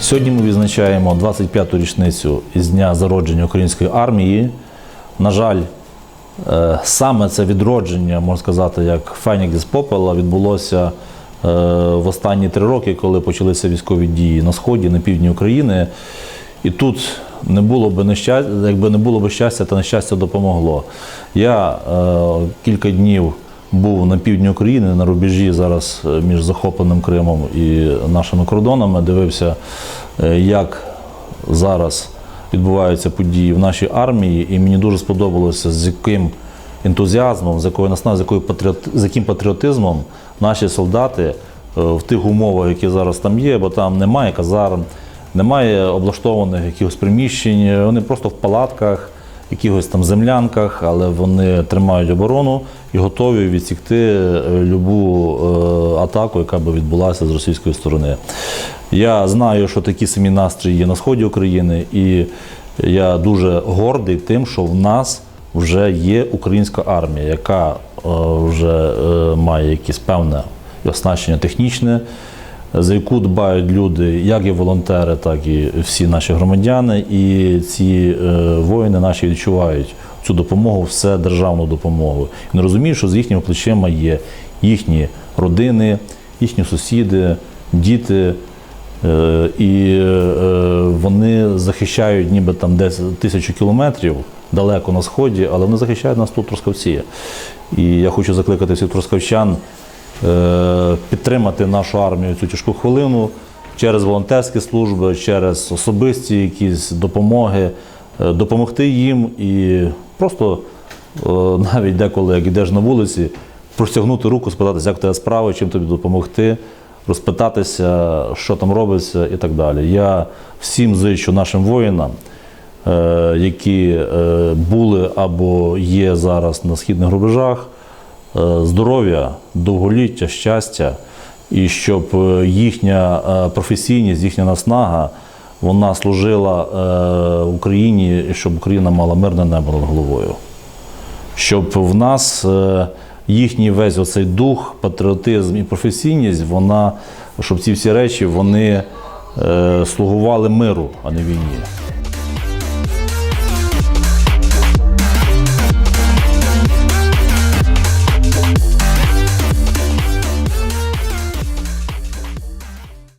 Сьогодні ми відзначаємо 25-ту річницю із дня зародження української армії. На жаль, е, саме це відродження, можна сказати, як Фенікс з попела, відбулося е, в останні три роки, коли почалися військові дії на сході, на півдні України. І тут не було б нещастя, якби не було б щастя, то нещастя допомогло. Я е, кілька днів був на півдні України, на рубежі зараз е, між захопленим Кримом і нашими кордонами, дивився, е, як зараз відбуваються події в нашій армії, і мені дуже сподобалося, з яким ентузіазмом, з якою наснаги, з, якою патріот, з яким патріотизмом наші солдати е, в тих умовах, які зараз там є, бо там немає казарм, немає облаштованих якихось приміщень, вони просто в палатках, якихось там землянках, але вони тримають оборону і готові відсікти е, любу е, атаку, яка би відбулася з російської сторони. Я знаю, що такі самі настрої є на сході України, і я дуже гордий тим, що в нас вже є українська армія, яка е, вже має якесь певне оснащення технічне, за яку дбають люди, як і волонтери, так і всі наші громадяни. І ці е, воїни наші відчувають цю допомогу, все державну допомогу. І не розуміють, що з їхніми плечима є їхні родини, їхні сусіди, діти. Е, І е, вони захищають ніби там десь тисячу кілометрів далеко на сході, але вони захищають нас тут в Трускавці. І я хочу закликати всіх трускавчан підтримати нашу армію цю тяжку хвилину через волонтерські служби, через особисті якісь допомоги, е, допомогти їм і просто е, навіть деколи, як йдеш на вулиці, простягнути руку, спитатися, як тебе справи, чим тобі допомогти, розпитатися, що там робиться і так далі. Я всім зичу нашим воїнам, е, які е, були або є зараз на східних рубежах, е, здоров'я, довголіття, щастя, і щоб е, їхня е, професійність, їхня наснага вона служила е, Україні, щоб Україна мала мирне небо над головою щоб в нас е, їхній весь оцей дух, патріотизм і професійність, вона, щоб ці всі речі вони е, слугували миру, а не війні.